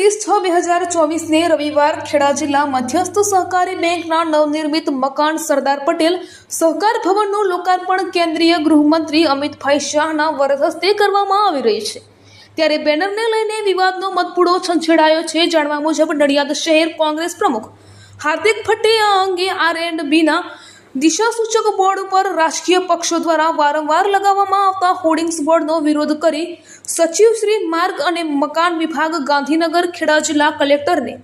બે હજાર ચોવીસને રવિવાર ખેડા જિલ્લા મધ્યસ્થ સહકારી બેંકના નવનિર્મિત મકાન સરદાર પટેલ સહકાર ભવનનું લોકાર્પણ કેન્દ્રીય ગૃહમંત્રી અમિતભાઈ શાહના વરદ હસ્તે કરવામાં આવી રહી છે. ત્યારે બેનરને લઈને વિવાદનો મતપૂડો છંછેડાયો છે. જાણવા મુજબ નડિયાદ શહેર કોંગ્રેસ પ્રમુખ હાર્દિક ભટ્ટે આ અંગે આર એન્ડ બીના દિશાસૂચક બોર્ડ ઉપર રાજકીય પક્ષો દ્વારા વારંવાર લગાવવામાં આવતા હોર્ડિંગ્સ બોર્ડનો વિરોધ કરી સચિવ શ્રી માર્ગ અને મકાન વિભાગ ગાંધીનગર ખેડા જિલ્લા કલેક્ટરને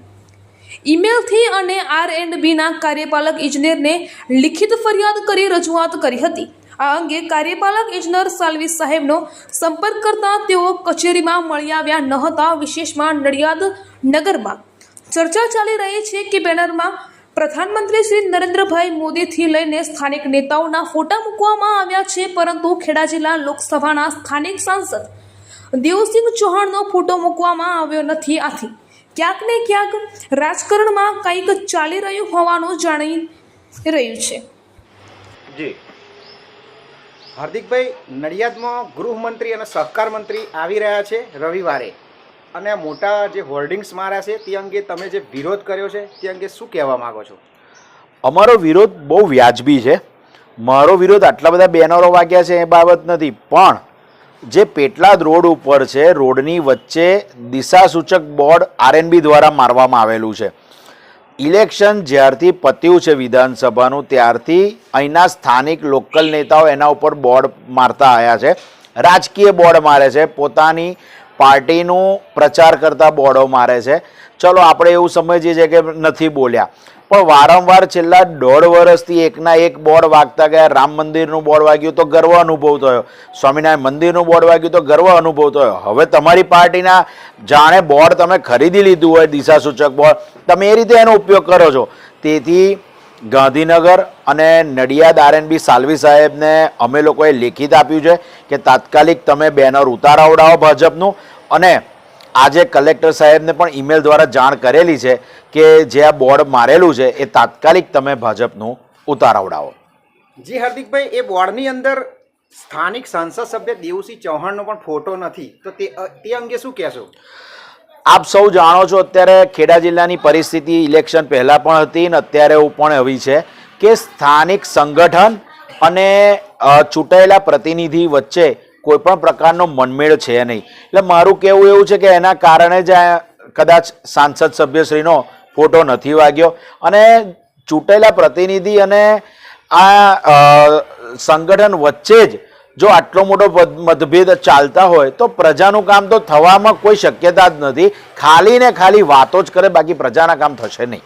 ઈમેલથી અને આર એન્ડ બીના કાર્યપાલક ઇજનેરને લિખિત ફરિયાદ કરી રજૂઆત કરી હતી. આ અંગે કાર્યપાલક ઇજનેર સાલવી સાહેબનો સંપર્ક કરતા તેઓ કચેરીમાં મળી આવ્યા ન હતા. વિશેષમાં નડિયાદ નગરમાં ચર્ચા ચાલી રહી છે કે બેનરમાં પ્રધાનમંત્રી શ્રી નરેન્દ્રભાઈ મોદીથી લઈને સ્થાનિક નેતાઓના ફોટા મૂકવામાં આવ્યા છે, પરંતુ ખેડા જિલ્લા લોકસભાના સ્થાનિક સાંસદ દેવસિંહ ચૌહાણનો ફોટો મૂકવામાં આવ્યો નથી. આથી ક્યાંક ને ક્યાંક રાજકારણમાં કંઈક ચાલી રહ્યું હોવાનું જાણી રહ્યું છે. જી. હાર્દિકભાઈ, નડિયાદમાં ગૃહમંત્રી અને સહકાર મંત્રી આવી રહ્યા છે રવિવારે. અને મોટા જે હોર્ડિંગ્સ માર્યા છે, તે અંગે તમે જે વિરોધ કર્યો છે, તે અંગે શું કહેવા માગો છો? અમારો વિરોધ બહુ વ્યાજબી છે. મારો વિરોધ આટલા બધા બેનરો વાગ્યા છે એ બાબત નથી. પણ જે પેટલાદ રોડ ઉપર છે, રોડની વચ્ચે દિશાસૂચક બોર્ડ આરએનબી દ્વારા મારવામાં આવેલું છે. ઇલેક્શન જ્યારથી પત્યું છે વિધાનસભાનું, ત્યારથી અહીંના સ્થાનિક લોકલ નેતાઓ એના ઉપર બોર્ડ મારતા આવ્યા છે. રાજકીય બોર્ડ મારે છે. પોતાની પાર્ટીનું પ્રચાર કરતા બોર્ડો મારે છે. ચલો, આપણે એવું સમજીએ છીએ કે નથી બોલ્યા. પણ વારંવાર છેલ્લા દોઢ વર્ષથી એકના એક બોર્ડ વાગતા ગયા, રામ મંદિરનું બોર્ડ વાગ્યું તો ગર્વ અનુભવ થયો. સ્વામિનારાયણ મંદિરનું બોર્ડ વાગ્યું તો ગર્વ અનુભવ થયો. હવે તમારી પાર્ટીના જાણે બોર્ડ તમે ખરીદી લીધું હોય, દિશાસૂચક બોર્ડ, તમે એ રીતે એનો ઉપયોગ કરો છો. તેથી ગાંધીનગર અને નડિયાદ આરએનબી સાલવી સાહેબને અમે લોકોએ લેખિત આપ્યું છે કે તાત્કાલિક તમે બેનર ઉતારાવડાવો ભાજપનું. અને આજે કલેક્ટર સાહેબને પણ ઈમેલ દ્વારા જાણ કરેલી છે કે જે આ બોર્ડ મારેલું છે એ તાત્કાલિક તમે ભાજપનું ઉતારાવડાવો જી હાર્દિકભાઈ એ બોર્ડની અંદર સ્થાનિક સંસદ સભ્ય દેવસિંહ ચૌહાણનો પણ ફોટો નથી. તો તે તે અંગે શું કહેશો? આપ સૌ જાણો છો અત્યારે ખેડા જિલ્લાની પરિસ્થિતિ ઇલેક્શન પહેલાં પણ હતી ને અત્યારે એવું પણ આવી છે કે સ્થાનિક સંગઠન અને ચૂંટાયેલા પ્રતિનિધિ વચ્ચે કોઈ પણ પ્રકારનો મનમેળ છે નહીં. એટલે મારું કહેવું એવું છે કે એના કારણે જ કદાચ સાંસદ સભ્યશ્રીનો ફોટો નથી વાગ્યો. અને ચૂંટાયેલા પ્રતિનિધિ અને આ સંગઠન વચ્ચે જ જો આટલો મોટો મતભેદ ચાલતા હોય તો પ્રજાનું કામ તો થવામાં કોઈ શક્યતા જ નથી. ખાલી ને ખાલી વાતો જ કરે, બાકી પ્રજાના કામ થશે નહીં.